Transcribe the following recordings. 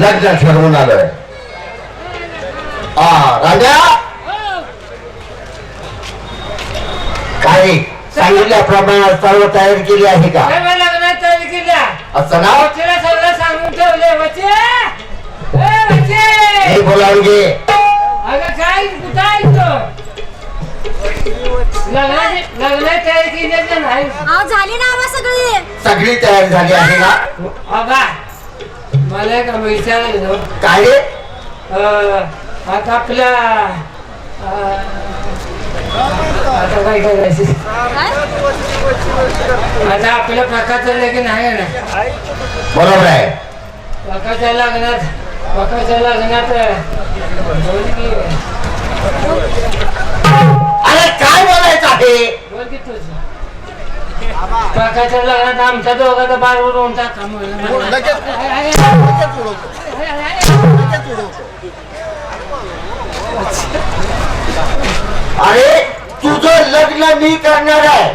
लग्न ठरवून आलोय. राजा? काय सांगितल्याप्रमाणे सर्व तयारी केली आहे का? असं ना? सांगून ठेवले वचे ए वचे हे बोलावून घे. अगं काय कुठं झाली ना सगळी. सगळी तयारी झाली आहे ना? मला एक विचारायचं काय रे? आता आपल्या अं, आता काय करायचं? आता आपल्या प्रकारचं लगीन आहे ना? बरोबर आहे. प्रकारच्या लग्नात प्रकारच्या लग्नात बोल की अरे काय बोलायचं आहे? बोल की तुझं. लग्नात आमच्या दोघांचा बार उडवून टाका म्हणलं. अरे तुझं लग्न मी करणार आहे.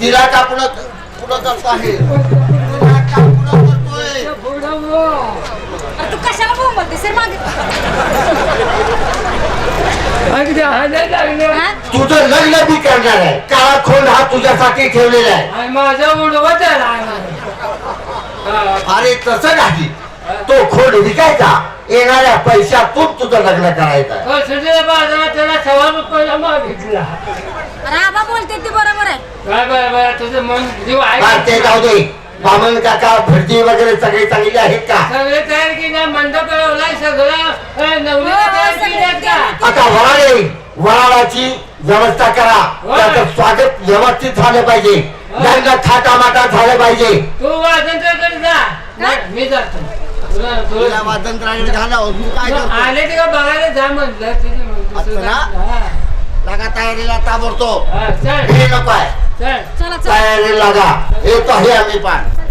तिला का पुढं पुढं करतो आहे. तिला का करतोय? अरे तू कशाला सर मागे. अगदी हाणायला लागले. हा? तुझं लग्न मी करणार आहे. काळा खोंड हा तुझ्यासाठी ठेवलेला आहे. आणि माझं आहे. हा. अरे तसं नाही. तो खोंड विकायचा. येणाऱ्या पैशातून तुझं लग्न करायचं आहे. बाजारात त्याला सव्वा रुपयाला मागितला. अरे आबा बोलते ते बरोबर आहे. काय बरं बरं तुझं मन जीव बरं, ते आहे जाऊ दे. बामन काका भटजी वगैरे सगळे चांगले आहेत का? सगळे तयार केल्या मंडप लावलाय सगळं. अं, नवरीला हो, तयार सगळे केल्यात का तयार आता. वराळे वराळाची व्यवस्था करा. त्याचं स्वागत व्यवस्थित झालं पाहिजे. लग्न थाटामाटा झालं पाहिजे. तू जा. काय? मी जातो. तुला तुला वादंत्राकडे घालावं तू काय मग आले ते का बघायला? जा म्हणलं तिने म्हणलं, असं तुझं- ना? हा. लागा तयारीला ताबडतो हा, चल. हे नको आहे. चल. तयारी लागा येतो आहे आम्ही पण.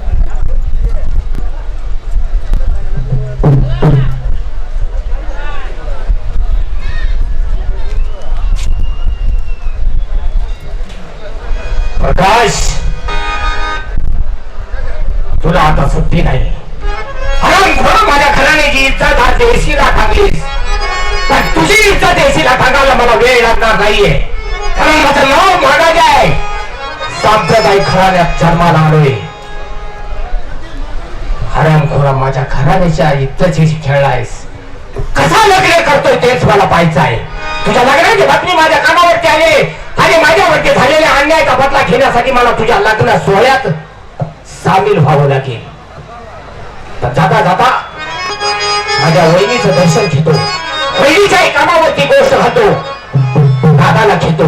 नाहीये. कारण माझं नाव महाराज आहे सांप्रदायिक घराण्यात जन्माला आलोय. हरामखोरा माझ्या घराण्याच्या इज्जतीशी खेळलायस. कसा लग्न करतोय तेच मला पाहायचं आहे तुझ्या लग्नाची बातमी माझ्या कानावरती आली. आणि माझ्यावरती झालेल्या अन्यायाचा बदला घेण्यासाठी मला तुझ्या लग्न सोहळ्यात सामील व्हावं लागेल. तर जाता जाता माझ्या वहिनीचं दर्शन घेतो. वहिनीच्या कामावरती गोष्ट राहतो दादाला घेतो.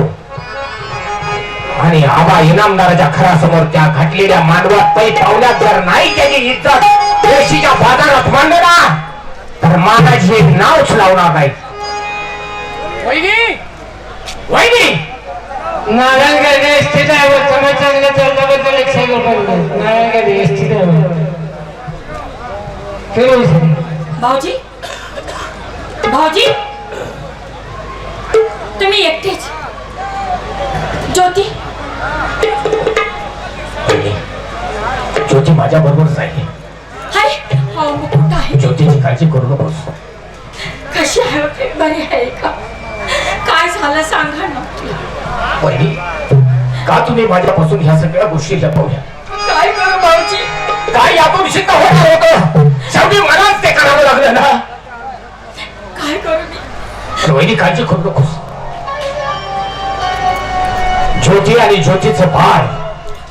आणि आबा इनामदाराच्या घरासमोर त्या घातलेल्या मांडवात पै पावल्यात जर नाही त्याची इज्जत देशीच्या बाजारात मांडलं ना तर मानाचे नावच लावणार नाही. वहिनी! वहिनी! नारायणगड एसटी ड्रायव्हर तुम्ही चांगलं चालल्याबद्दल एकशे रुपये नारायणगड एसटी ड्रायव्हर. भाऊजी? भाऊजी? तुम्ही एकटेच. ज्योती. ज्योती. माझ्या बरोबरच आहे हाय. मग कुठं आहे? ज्योतीची काळजी करू नकोस. कशी आहे होते? बरी आहे का? काय झालं सांगा ना. वहिनी का तुम्ही माझ्यापासून ह्या सगळ्या गोष्टी लपवल्या? काय करू भाऊजी? काय यातून सिद्ध होणार होतं? शेवटी मलाच ते करावं लागलं ना. काय करू मी? वहिनी काळजी करू नकोस. ज्योती आणि ज्योतीचं बाळ.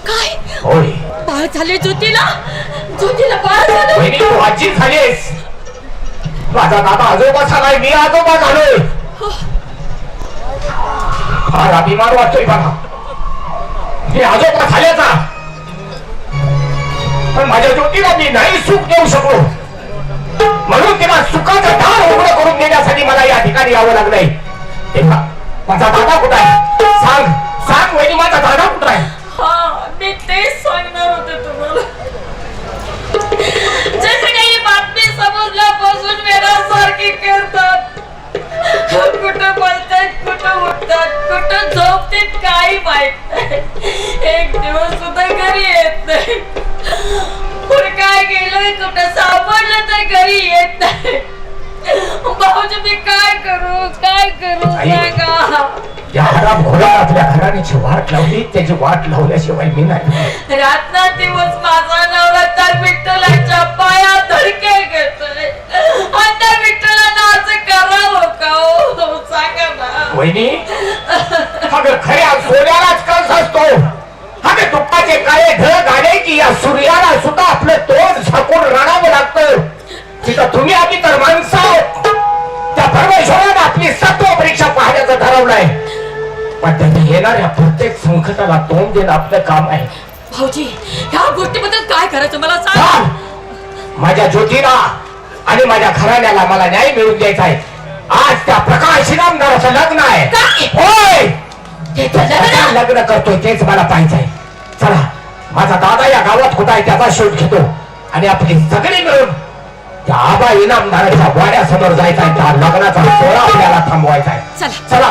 काय? होय. बाळ झाले ज्योतीला? ज्योतीला बाळ झालं? वहिनी तू आजी झालीस माझा दादा आजोबा झालाय मी आजोबा झालोय. फार अभिमान वाटतोय बघा मी आजोबा झाल्याचा. पण माझ्या ज्योतीला मी नाही सुख देऊ शकलो. म्हणून तिला सुखाचं दार उघडं करून देण्यासाठी मला या ठिकाणी यावं लागलंय. तेव्हा माझा दादा कुठं आहे? सांग. सांग वहिनी माझा दादा कुठं आहे? हा मी तेच सांगणार होते तुम्हाला. जसं काही बातमी समजल्यापासून वेळासारखी करतात. कुठं बोलतात कुठं उठतात कुठं झोपतात काही माहीत नाही. एक दिवस सुद्धा घरी येत नाही. पण काय गेलं नाही कुठं सापडलं तर घरी येत नाही. भाऊजी मी काय करू काय करू. सांगा. या हराम घोडा आपल्या घराण्याची वाट लावली त्याची वाट लावल्याशिवाय मी नाही. रात्र दिवस माझा नवरा त्या विठ्ठलाच्या पाया धडके घेतोय. विठ्ठलानं असं करावं का हो? सांगा ना. वहिनी अगं खऱ्या सोन्यालाच कस असतो. अगं दुःखाचे काळे ढग आले की या सूर्याला सुद्धा आपलं तोंड झाकून रडावं लागतं. तिथं तुम्ही आम्ही तर माणसं आहोत. त्या परमेश्वरानं आपली सत्व परीक्षा पाहण्याचं ठरवलंय. पण येणाऱ्या प्रत्येक संकटाला तोंड देणं आपलं काम आहे. भाऊजी ह्या गोष्टीबद्दल काय करायचं मला सांग. माझ्या ज्योतीला आणि माझ्या घराण्याला मला न्याय मिळवून द्यायचा आहे. आज त्या प्रकाश इनामदाराचं लग्न आहे. काय? होय! त्याचं लग्न? करतोय तेच मला पाहिजे आहे चला माझा दादा या गावात कुठं आहे त्याचा शोध घेतो. आणि आपली सगळी मिळून त्या आबा इनामदाराच्या वाड्यासमोर जायचा आहे त्या लग्नाचा सोहळा आपल्याला थांबवायचा आहे. चला. चला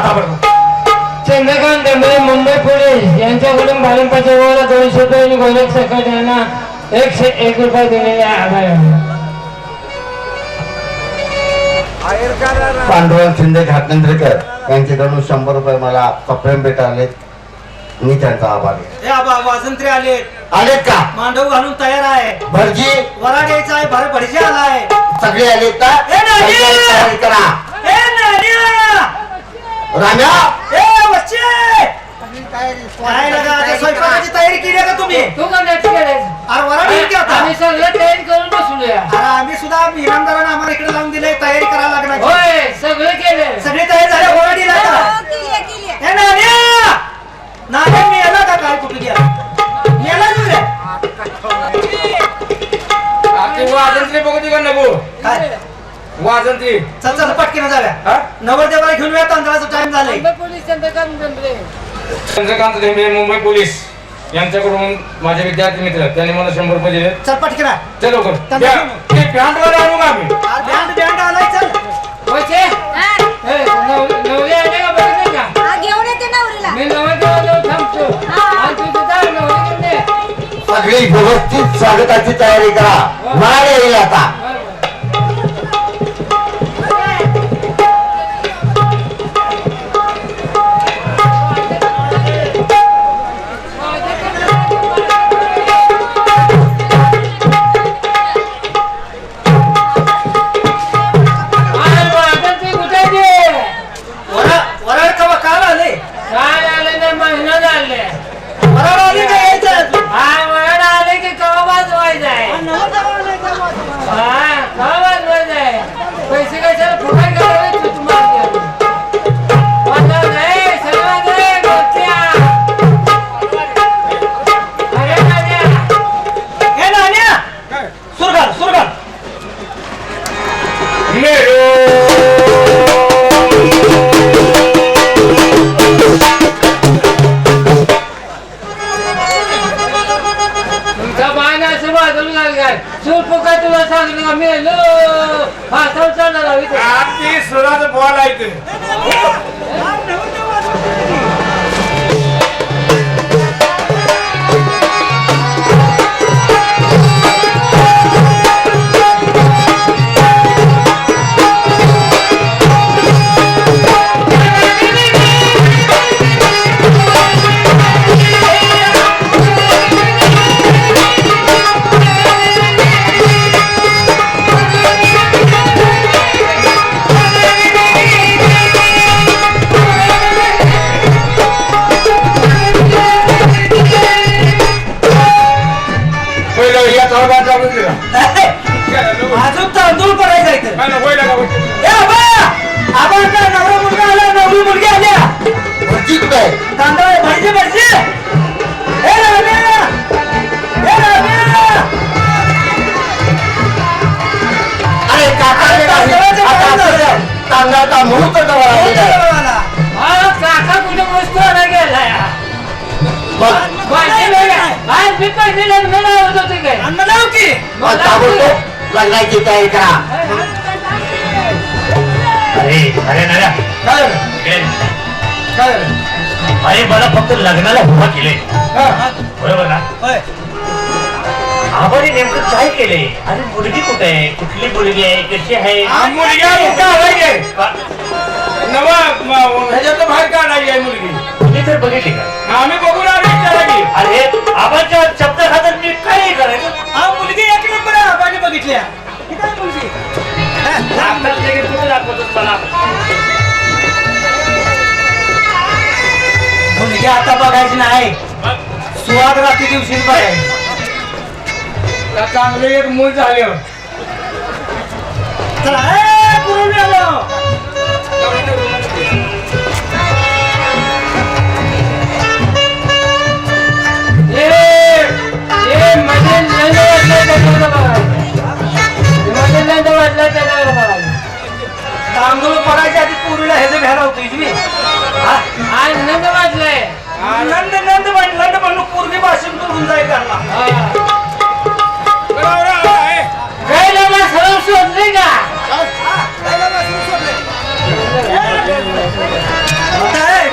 चंद्रकांत डंबरे मुंबई पोलीस यांच्याकडून भाडंपाच्या वेळेला दोनशे रुपये आणि गोलक सकट यांना एकशे एक रुपये दिलेले आभार आहे. पांडुरंग शिंदे घाटनेंद्रेकर यांच्याकडून शंभर रुपये मला कपडे भेट आले मी त्यांचा आभार आहे. हे आबा वासंत्री आले आलेत का मांडव घालून तयार आहे भटजी वराड यायचा आहे भर भडजी आलाय सगळे आलेत का नाही. तयारी करा! राम्या ए बच्चे काय लगा आता स्वयंपाकाची तयारी केली आहे का तुम्ही? तू का नाटक करायचं? अरे वराड येईल की आता. आम्ही सगळं तयारी करून बसलोया अरे आम्ही सुद्धा इनामदारांना आम्हाला इकडे लावून दिले तयारी करायला लागणार. होय सगळं केलं सगळी तयारी झाली वराड येईल आता ए नान्या! नान्या मेला का काय कुठे गेला? मेला तू रे वाजंत्री बघू का नको. काय? वाजंत्री चल चल पटकीनं जाव्या नवरदेवाला घेऊन या तांदळाचा टाइम झालाय. Mumbai police Chandrakant Dhembe Mumbai police. यांच्याकडून माझे विद्यार्थी मित्र त्यांनी मला शंभर रुपये दिले चल पटकीना ते लवकर. घेऊन. ते पॅन्टवर आणू का आम्ही? बँड बँड आलाय चल. होयचे? ए, नव- नवरी आले का बघितलं का? घेऊन येते नवरीला. मी नवरदेवाला जाऊन थांबतो. आणि तू तिथं आहे, नवरी घेऊन ये. सगळी व्यवस्थित स्वागताची तयारी करा. वाढ येईल आता. लागला काय तुला सांगितलं का मी लो फासावर चढणार आहोत इथे. आरती नवरी मुलगी आल्या भटजी कुठे आहे? राम्या राम्या अरे काका तांदळाचा मुहूर्त जवळ आलेला आहे. हा काका कुठे वस्तू आला गेलाय मग पैसे नाही आज मी पैसे लग्न लावत होते काय? अन्न लाव की. मग ताबडतोब लग्नाची तयारी करा. अरे अरे नऱ्या. काय? काय झालं? अरे मला फक्त लग्नाला उभा केले. बरोबर ना? होय. आपण नेमकं काय केलंय अरे मुलगी कुठे आहे? कुठली मुलगी आहे? कशी आहे? हा मुलगी आहे, की? नवा म- ह्याच्यातलं बाहेर काढायची आहे मुलगी? तुम्ही तर बघितली का? आम्ही विचारा की अरे आपण शब्द खातर मी काय करायचं? हा मुलगी एक नंबर आहे आबाने बघितल्या. ही काय मुलगी? आपल्याला लगेच कुठे दाखवतोस मला. मुलगी आता बघायची नाही. सुहाग रात्री दिवशी बघायची. चांगले एक मूल बघायचं तांदूळ पडायच्या आधी पुरीला ह्याचं घ्यायला होती तुम्ही हा? आज नंद वाटलंय नंद नंद नंद म्हणून पूर्वी भाषण करून जाय करला काय लग्न सरळ शोधले का?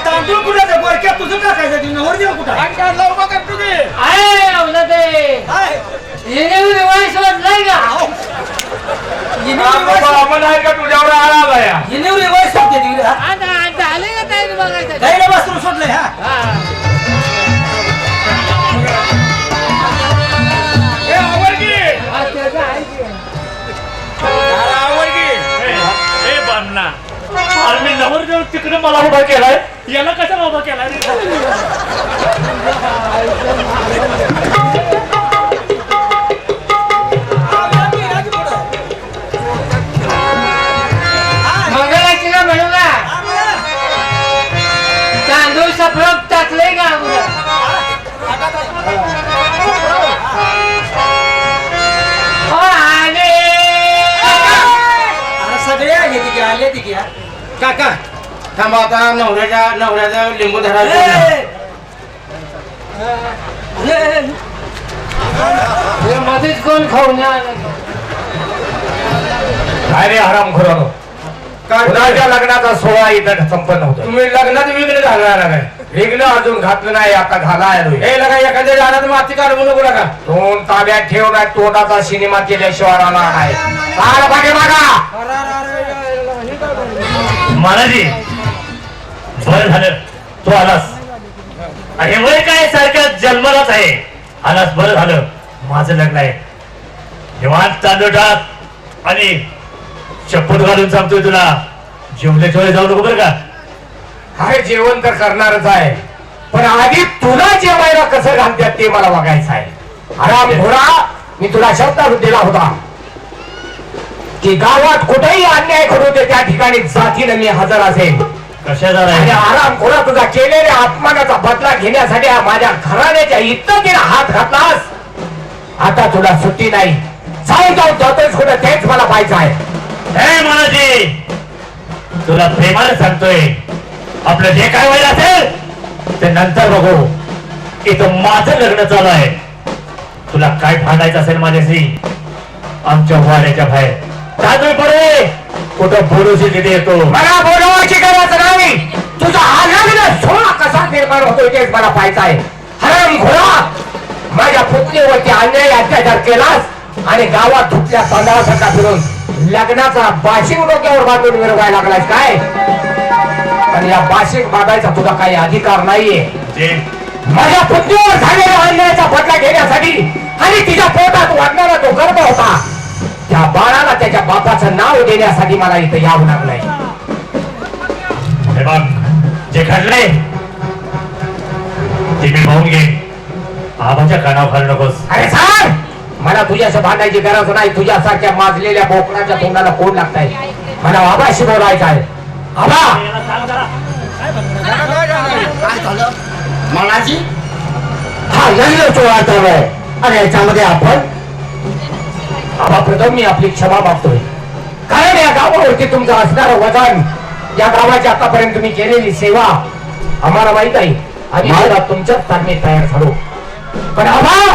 तांदूळ कुठे बरक्या तुझं टाकायचं ती नवर देव कुठं? आहे हाय. येणे रिवाय शोधलाय का? हिने रिवाज- बाबा, आला आला या हिने रिवाज सोडते ती, हा? आता आता आले का ताईने बघायचं वासरू सोडलंय हा हा ए? हा, त्याचं आहे की. अरे, बामना अरे मी नवरदेव तिकडे मला उभा केलाय याला कशाला उभा केलाय रे? हा. काका थांबा आता नवऱ्याच्या नवऱ्याचा लिंबू धरायला ए! ए! हे मध्येच कोण खाऊन आलं काय रे हराम खरं कुणाच्या लग्नाचा सोहळा इथं संपन्न होतो तुम्ही लग्नात विघ्न झाला काय विघ्न अजून घातलं नाही आता घाला आलोय हे लगा एखाद्या झाडात माती काढू नको नका तोंड ताब्यात ठेव नाही तोंडाचा सिनेमा केल्याशिवाय राहणार आहे चाल महाराजी बरं झालं. तू आलास. हे वय काय सारखं जन्मलाच आहे. आलास बरं झालं. माझं लग्न आहे. निवांत तांदूळ टाक. आणि चप्पल घालून सांगतोय तुला जेवल्याशिवाय जाऊ नको बरं का? अरे जेवण तर करणारच आहे. पण आधी तुला जेवायला कसं घालतात ते मला बघायचं आहे. हराम घोडा मी तुला शब्द दिला होता. की गावात कुठेही अन्याय करू दे त्या ठिकाणी जातीनं मी हजर असेल कशाचा आणि आराम घोडा तुझा केलेल्या अपमानाचा बदला घेण्यासाठी हा माझ्या घराण्याच्या इतकं तिला हात घातलास. आता तुला सुट्टी नाही. जाऊन जाऊन जातोय कुठं तेच मला पाहायचं आहे. महाराजी तुला प्रेमाने सांगतोय. आपलं जे काय व्हायला असेल ते नंतर बघू. इथं माझं लग्न चालू आहे. तुला काय भांडायचं असेल माझ्याशी? आमच्या वाड्याच्या बाहेर. तांदूळ पडे कुठं बोलूशी तिथे येतो. मला बोलवायची गरज नाही. तुझा हा लग्न सोळा कसा निर्माण होतोय तेच मला पाहायचं आहे. हराम घोडा माझ्या पुतणीवरती अन्याय अत्याचार केलास आणि गावात धुतल्या तांदळासारखा फिरून लग्नाचा बाशिंग डोक्यावर बांधून मिरवायला लागलास काय? पण या बाशिंग बांधायचा तुझा काही अधिकार नाहीये. माझ्या पुतणीवर झालेल्या अन्यायाचा बदला घेण्यासाठी आणि तिच्या पोटात वाढणारा तो गर्भ होता. त्या बाळाला त्याच्या बापाचं नाव देण्यासाठी मला इथं यावं लागलंय. जे घडलंय ते मी पाहून घे आबाच्या कानावर घालू नकोस. अरे सांग मला तुझ्याशी भांडायची गरज नाही तुझ्यासारख्या माजलेल्या बोकडाच्या तोंडाला कोण लागताय? मला आबाशी बोलायचं आहे. आबा! मनाजी हा लग्न सोहळा चालू आहे आणि याच्यामध्ये आपण आबा प्रथम मी आपली क्षमा मागतोय. कारण या गावावरती तुमचं असणारं वजन या गावाची आतापर्यंत तुम्ही केलेली सेवा आम्हाला माहीत आहे. आम्ही मला तुमच्याच तालमीत तयार झालो. पण आबा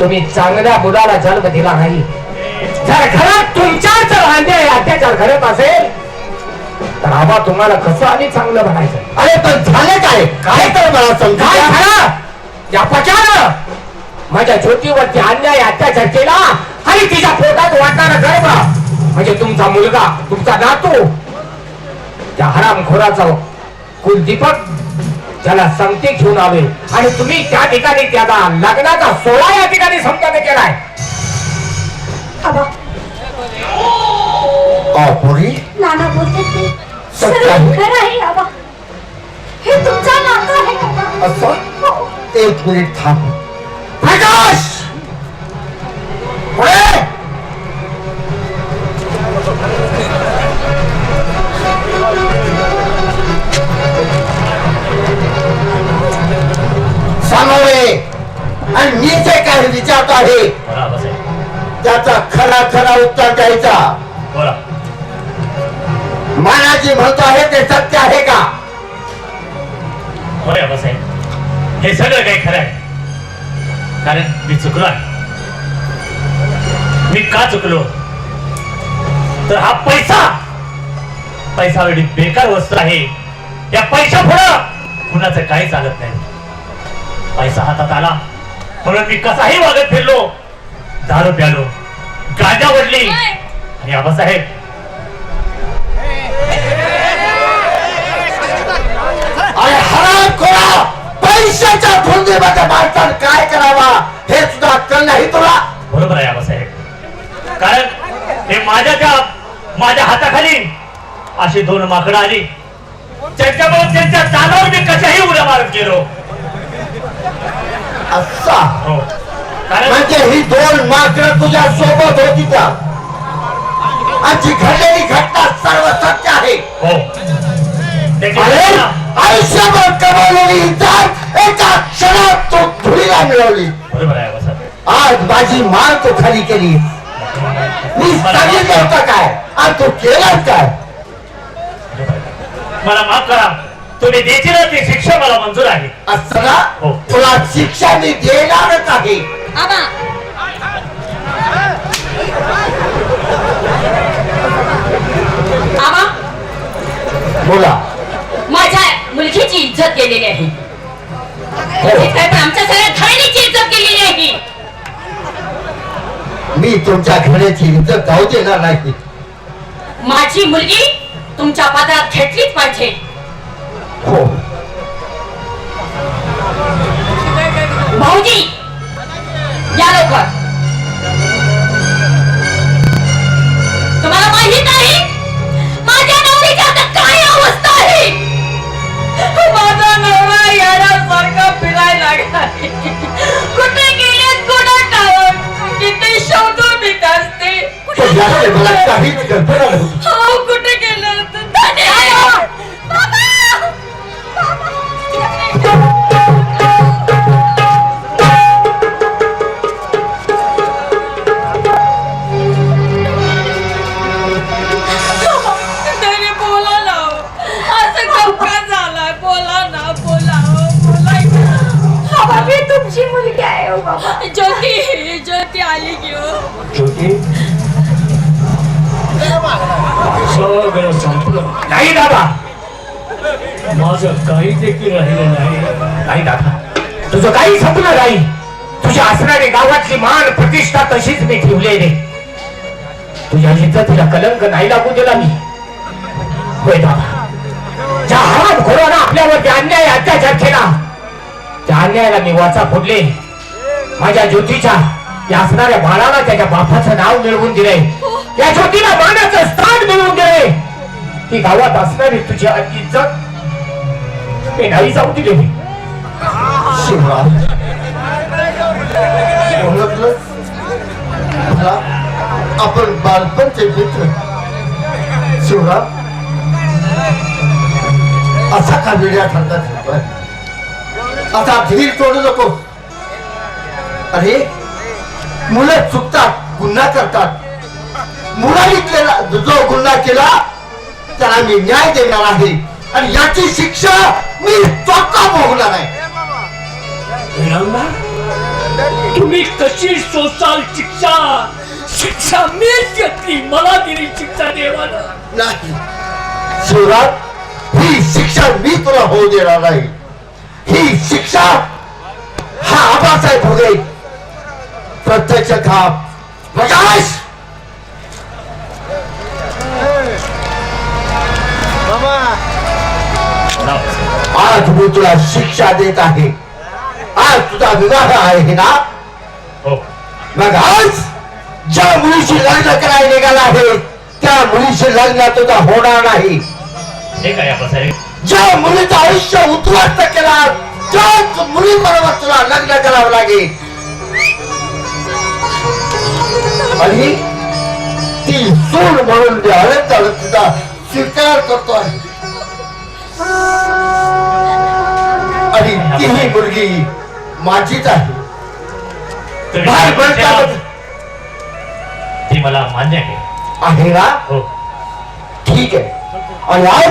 तुम्ही चांगल्या मुलाला जन्म दिला नाही. जर घरात तुमच्याच अन्याय अत्याचार घडत असेल तर आबा तुम्हाला कसं आणि चांगलं म्हणायचं? अरे पण झाले काय? काय तर मला समजा या पचानं माझ्या ज्योतीवरती अन्याय अत्याचार केला आणि तिच्या पोटात वाटणारा गर्भ. म्हणजे तुमचा मुलगा तुमचा नातू त्या हरामखोराचा कुलदीपक त्याला संगती घेऊन आवे आणि तुम्ही त्या ठिकाणी त्याला लग्नाचा सोहळा या ठिकाणी संपन्न केलाय. नाना बोलते. खरं आहे आबा हे तुमचा नातं आहे आबा. असं? एक मिनिट थांब. प्रकाश! सामोरे आणि मी जे काही विचारतो आहे त्याचा खरा खरा उत्तर द्यायचा. मानाजी म्हणतो आहे ते सत्य आहे का? हे सगळं काही खरं आहे. कारण मी चुकलो आहे मी का चुकलो तर हा पैसा पैसा वेळी बेकार वस्तू आहे या पैशा पुढं कुणाचं काही चालत नाही पैसा हातात आला म्हणून मी कसाही वागत फिरलो दारू प्यालो गाजा वडली आणि आबासाहेब अरे हराम खोरा पैशाच्या धुंदीमध्ये माणसानं काय करावा हे सुद्धा अक्कल नाही तुला? बरोबर आहे आबासाहेब कारण हे माझ्या त्या माझ्या हाताखाली अशी दोन माकडं आली. त्यांच्यामुळे त्यांच्या तालावर मी कशाही उड्या मारत गेलो. असा. हो. म्हणजे ही दोन मात्र तुझ्या सोबत होती त्या. जी घडलेली घटना सर्व सत्य आहे. हो. आयुष्यभर कमवलेली इज्जत एका क्षणात तू धुळीला मिळवली. आज माझी मान तू खाली केली. मी सांगितलं होतं काय? आणि तू केलं काय? मला माफ करा. तुम्ही देतील ना ती शिक्षा मला मंजूर आहे. असं ना? हो. तुला शिक्षा मी देणारच आहे. बोला. माझ्या मुलगीची इज्जत केलेली आहे. आमच्या सगळ्या घराण्याची इज्जत केलेली आहे. मी तुमच्या घराची इज्जत जाऊ देणार नाही. माझी मुलगी तुमच्या पदरात घेतलीच पाहिजे. हो. भाऊजी या लवकर. तुम्हाला माहीत आहे कुठे गेले कुठं टाळून किती शोधून मी असते मला काहीच कल्पना नव्हती हो कुठे ज्योती सगळं संपलं नाही दादा. माझं काही देखील राहिलं नाही. नाही दादा. तुझं काही संपलं नाही. तुझ्या असणारे गावातली मान प्रतिष्ठा तशीच मी ठेवली रे तुझ्या इज्जतीला कलंक नाही लागू दिला मी. होय दादा. ज्या हराम खोरानं आपल्यावरती अन्याय अत्याचार केला त्या अन्यायाला मी वाचा फोडले. माझ्या ज्योतीच्या या असणाऱ्या बाळाला त्याच्या बापाचं नाव मिळवून दिले या ज्योतीला मानाचं स्थान मिळवून दिले ती गावात असणारी तुझी इज्जत मी नाही जाऊ दिली. मला आपण बालपणचे मित्र. शिवराम. असा का वेगळ्या फिरतोय? असा धीर तोडू नको. अरे मुलं चुकतात गुन्हा करतात. मुलांनी केला जो गुन्हा केला त्याला मी न्याय देणार आहे. आणि याची शिक्षा मी स्वतः भोगणार आहे. तुम्ही कशी सोसाल शिक्षा? शिक्षा मीच घेतली मला दिली शिक्षा देवानं नाही. शिवराज ही शिक्षा मी तुला होऊ देणार नाही. ही शिक्षा हा आबासाहेब भोगे प्रत्यक्ष खाप प्रकाश! आज मी तुला शिक्षा देत आहे. आज तुझा विवाह आहे ना? हो. मग आज ज्या मुलीशी लग्न करायला निघाला आहे त्या मुलीशी लग्न तुझा होणार नाही. हे ज्या मुलीचं आयुष्य उद्ध्वस्त केला त्याच मुलीबरोबर तुला लग्न करावं लागेल. आणि ती सूड म्हणून मी आनंदाने तुझा स्वीकार करतोय आणि तीही मुलगी माझीच आहे? ती मला मान्य आहे. आहे ना? हो. ठीक आहे. आणि आज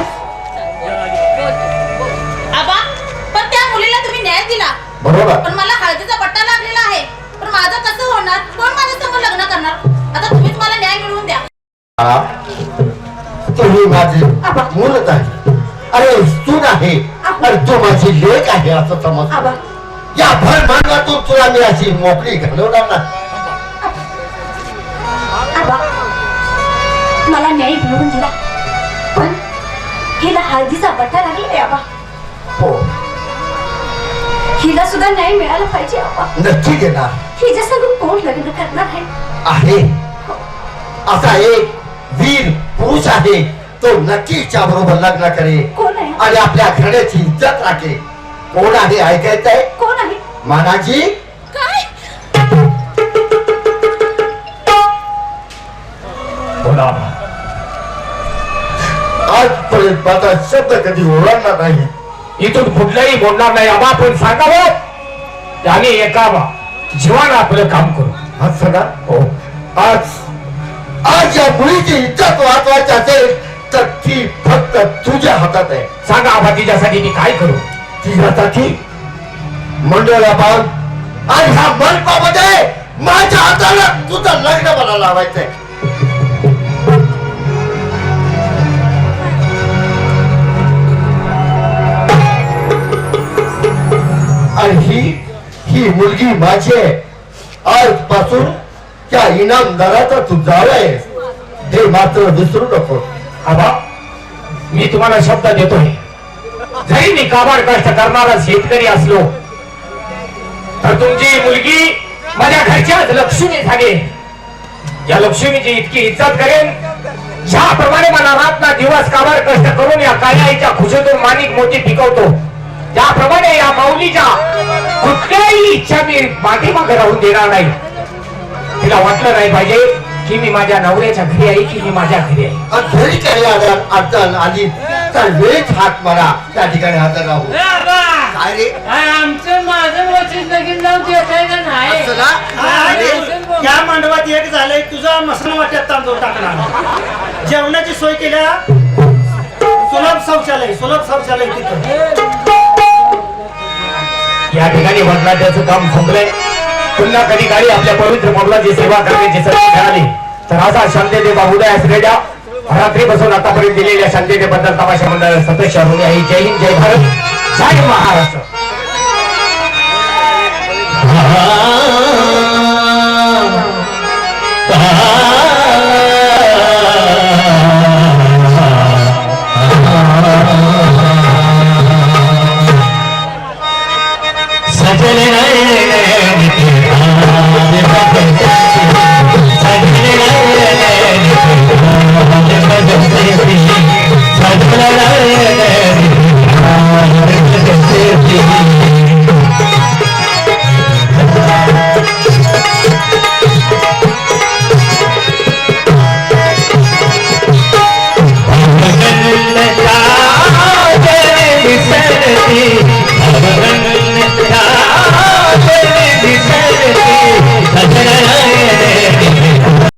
आबा पण त्या मुलीला तुम्ही न्याय दिला. बरोबर. पण मला हळदीचा पट्टा आहे माझं कसं होणार? कोण माझ्या लग्न करणार? आता तुम्हीच मला न्याय मिळवून द्या? तुम्ही माझे मूलच आहे. अरे सून आहे. अरे तू माझी लेख आहे असं समज आबा. या भर मानवातून तुला मी अशी मोकळी घालवणार ना आबा. मला न्याय मिळवून दिला. पण हिला हळदीचा पट्टा लागेल आबा. हो. हिला सुद्धा न्याय मिळाला पाहिजे नक्की देणार हिच्या संग कोण लग्न करणार आहे? आहे. असा एक वीर पुरुष आहे. तो नक्कीच्या बरोबर लग्न करेल. कोण आहे? आणि आपल्या घराण्याची इज्जत राखे कोण आहे ऐकायचंय? कोण आहे? मानाजी? काय? बोला आबा. आजपर्यंत माझा शब्द कधी ओळखला नाही. इथून कुठलंही बोलणार नाही. आबा पण सांगावं. आणि एका जीवानं आपलं काम करू. असं ना हो. आज आज या मुलीची इज्जत वाचवायची असेल तर ती फक्त तुझ्या हातात आहे. सांगा आबा तिच्यासाठी मी काय करू? तिच्यासाठी? मंडळा बाग आणि ह्या मंडपामध्ये माझ्या हाताला तुझं लग्न मला लावायचंय. ही मुलगी माझी आहे. आजपासून त्या इनामदाराचा तू जावं ते मात्र विसरू नको. आबा मी तुम्हाला शब्द देतोय. जरी मी काबाड कष्ट करणारा शेतकरी असलो तर तुमची मुलगी माझ्या घरच्याच लक्ष्मी झाली या लक्ष्मीची इतकी इज्जत करेन. ज्याप्रमाणे मला रात ना दिवस काबाड कष्ट करून या काळ्याईच्या खुशीतून माणिक मोती पिकवतो त्याप्रमाणे या माऊलीच्या कुठल्याही इच्छा मी पाठीमागे राहून देणार नाही. तिला वाटलं नाही पाहिजे की मी माझ्या नवऱ्याच्या घरी आहे की मी माझ्या घरी आहे. आणि घरी काही अडचण अडचण आली तर वेळीच हात मारा त्या ठिकाणी हजर राहू काय रे? आमचं माझं वचन लगीन नाही? अरे, या मांडवात एक झालंय तुझा मसन वाट्यात तांदूळ टाकणार. जेवणाची सोय केल्या? सुलभ शौचालय सुलभ शौचालय तिथं. या ठिकाणी वडनाट्याचं काम संपलंय. पुन्हा कधी काळी आपल्या पवित्र मोबलाची सेवा करण्याची संधी मिळाली तर असा शांततेचा उदय असलेल्या रात्रीपासून आतापर्यंत दिलेल्या शांततेबद्दल तमाशा मंडळ सतत ऋणी आहे. जय हिंद जय भारत जय महाराष्ट्र.